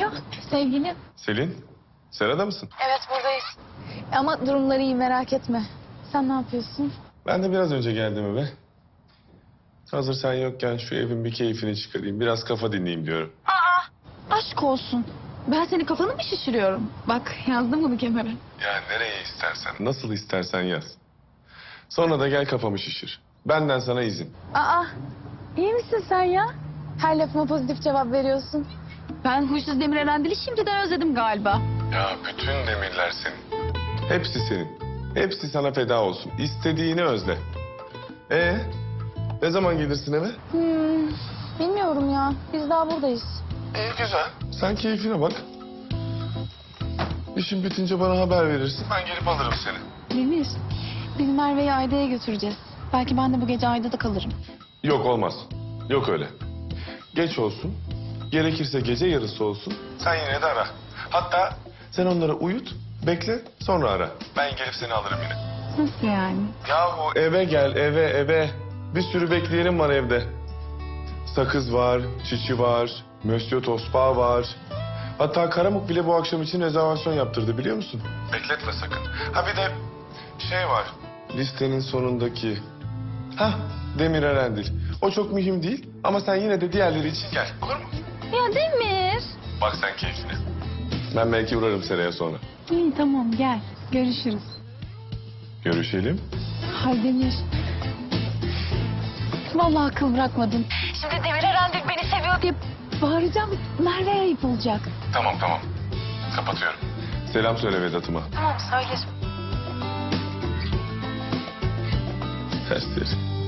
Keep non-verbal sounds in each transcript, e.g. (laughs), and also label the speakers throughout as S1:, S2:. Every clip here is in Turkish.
S1: Alo sevgilim.
S2: Selin, Serada mısın?
S1: Evet buradayız. Ama durumları iyi merak etme. Sen ne yapıyorsun?
S2: Ben de biraz önce geldim eve. Hazır sen yokken şu evin bir keyfini çıkarayım. Biraz kafa dinleyeyim diyorum.
S1: Aşk olsun. Ben senin kafanı mı şişiriyorum? Bak yazdım bunu kenara.
S2: Ya nereye istersen, nasıl istersen yaz. Sonra da gel kafamı şişir. Benden sana izin.
S1: Aa iyi misin sen ya? Her lafıma pozitif cevap veriyorsun. Ben huysuz Demir Erendil'i şimdiden özledim galiba.
S2: Ya bütün demirler senin. Hepsi senin. Hepsi sana feda olsun. İstediğini özle. Ee, ne zaman gelirsin eve?
S1: Hmm, bilmiyorum ya. Biz daha buradayız.
S2: İyi güzel. Sen keyfine bak. İşin bitince bana haber verirsin. Ben gelip alırım seni.
S1: Demir, biz Merve'yi Ayda'ya götüreceğiz. Belki ben de bu gece Ayda'da kalırım.
S2: Yok olmaz. Yok öyle. Geç olsun. Gerekirse gece yarısı olsun. Sen yine de ara. Hatta sen onları uyut, bekle, sonra ara. Ben gelip seni alırım yine.
S1: Nasıl yani?
S2: Yahu eve gel, eve, eve. Bir sürü bekleyenim var evde. Sakız var, çiçi var, Monsieur Tospa var. Hatta Karamuk bile bu akşam için rezervasyon yaptırdı biliyor musun? Bekletme sakın. Ha bir de şey var. Listenin sonundaki. Ha Demir Erendil. O çok mühim değil ama sen yine de diğerleri için gel. Olur mu?
S1: Ya Demir.
S2: Bak sen keyfine. Ben belki uğrarım seneye sonra.
S1: İyi tamam gel. Görüşürüz.
S2: Görüşelim.
S1: Hay Demir. Vallahi akıl bırakmadın. Şimdi Demir Erendil beni seviyor diye bağıracağım. Merve'ye ayıp olacak.
S2: Tamam tamam. Kapatıyorum. Selam söyle Vedat'ıma.
S1: Tamam söylerim.
S2: Tersleri.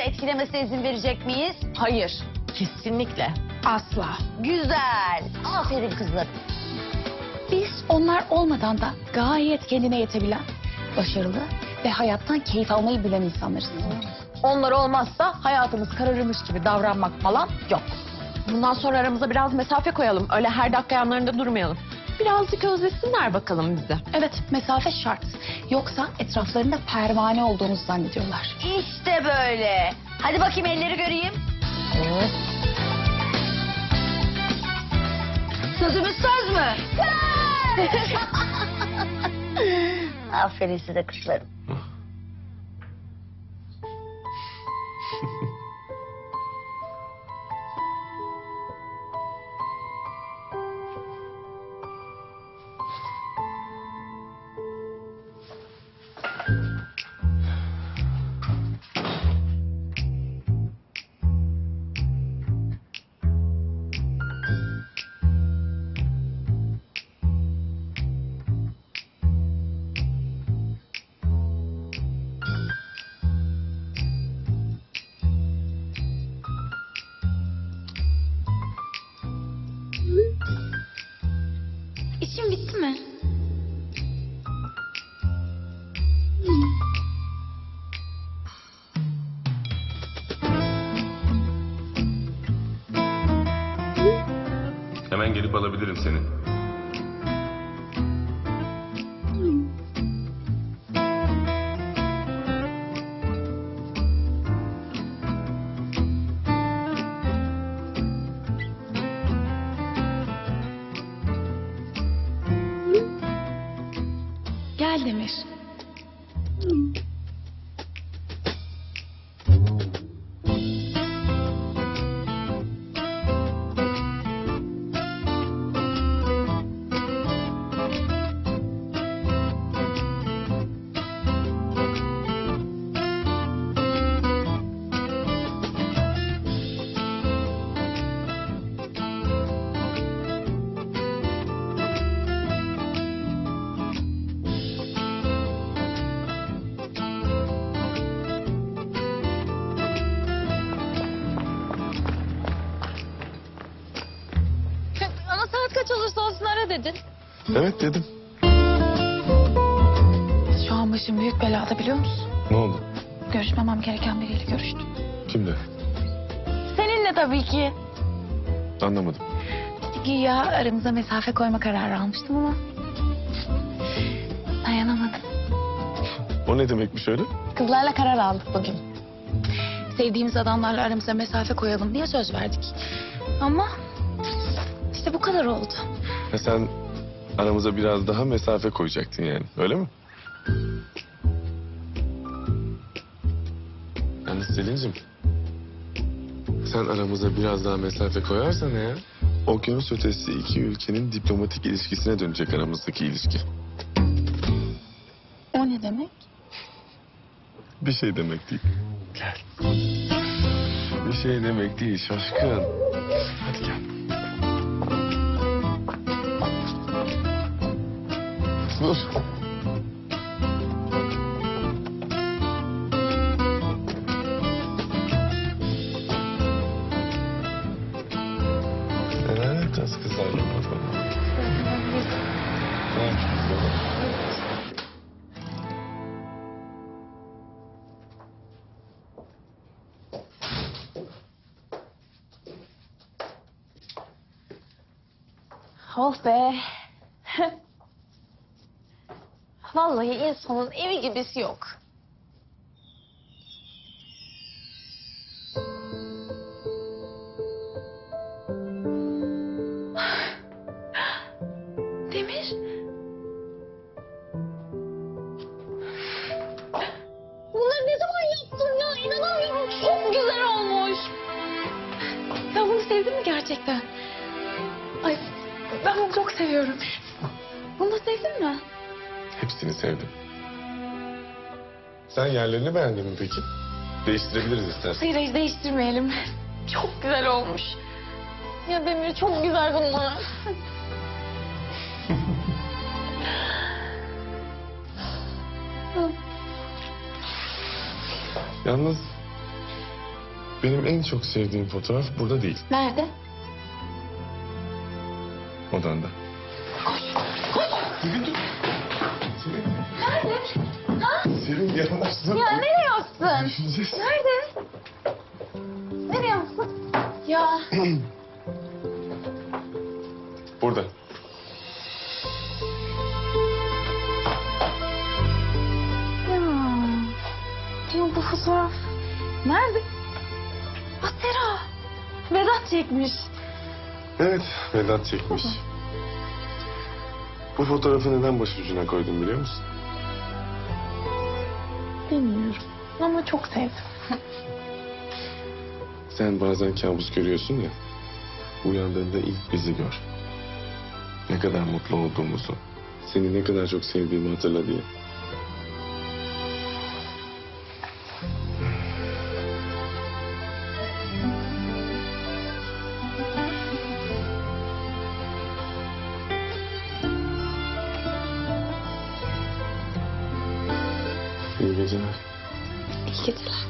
S3: Etkilemesine izin verecek miyiz?
S4: Hayır, kesinlikle.
S1: Asla.
S3: Güzel. Aferin kızım.
S1: Biz onlar olmadan da gayet kendine yetebilen, başarılı ve hayattan keyif almayı bilen insanlarız.
S4: Onlar olmazsa hayatımız kararırmış gibi davranmak falan yok. Bundan sonra aramıza biraz mesafe koyalım. Öyle her dakika yanlarında durmayalım. Birazcık özlesinler bakalım bizi.
S1: Evet, mesafe şart. Yoksa etraflarında pervane olduğumuzu zannediyorlar.
S3: İşte böyle. Hadi bakayım elleri göreyim. Sözümüz söz mü? (laughs) Aferin size kızlarım.
S1: Mi?
S2: Hemen gelip alabilirim seni.
S1: Gel dedin.
S2: Evet dedim.
S1: Şu an başım büyük belada biliyor musun?
S2: Ne oldu?
S1: Görüşmemem gereken biriyle görüştüm.
S2: Kimle?
S1: Seninle tabii ki.
S2: Anlamadım.
S1: Güya aramıza mesafe koyma kararı almıştım ama Dayanamadım.
S2: O ne demekmiş öyle?
S1: Kızlarla karar aldık bugün. Sevdiğimiz adamlarla aramıza mesafe koyalım diye söz verdik. Ama işte bu kadar oldu.
S2: Ya sen aramıza biraz daha mesafe koyacaktın yani öyle mi? Yalnız Selin'cim sen aramıza biraz daha mesafe koyarsan eğer okyanus ötesi iki ülkenin diplomatik ilişkisine dönecek aramızdaki ilişki.
S1: O ne demek?
S2: Bir şey demek değil. Gel. Bir şey demek değil şaşkın. Hadi gel. Dur. Kızlarla burada? Ne yapacağız?
S1: Oh be. (laughs) Vallahi insanın evi gibisi yok. Demir. Bunları ne zaman yaptın ya? İnanamıyorum. Çok güzel olmuş. Sen bunu sevdin mi gerçekten? Ay ben bunu çok seviyorum. Bunu da sevdin mi?
S2: Hepsini sevdim. Sen yerlerini beğendin mi peki? Değiştirebiliriz istersen.
S1: Hayır hayır değiştirmeyelim. Çok güzel olmuş. Ya Demir çok güzel bunlar. (laughs)
S2: Yalnız benim en çok sevdiğim fotoğraf burada değil,
S1: Nerede?
S2: odanda. Selin dur. Yanaşsın.
S1: Ya nereye?
S2: Düşüneceğiz.
S1: Nerede? Nereye yaptın? Ya (clears throat)
S2: Burada.
S1: Ya, ya bu fotoğraf nerede? Asera. Vedat çekmiş.
S2: Evet, Vedat çekmiş. Bu fotoğrafı neden başucuna koydum biliyor musun?
S1: Bilmiyorum ama çok sevdim. (laughs)
S2: Sen bazen kabus görüyorsun ya. Uyandığında ilk bizi gör. Ne kadar mutlu olduğumuzu, seni ne kadar çok sevdiğimi hatırla diye. İyi geceler.
S1: İyi geceler.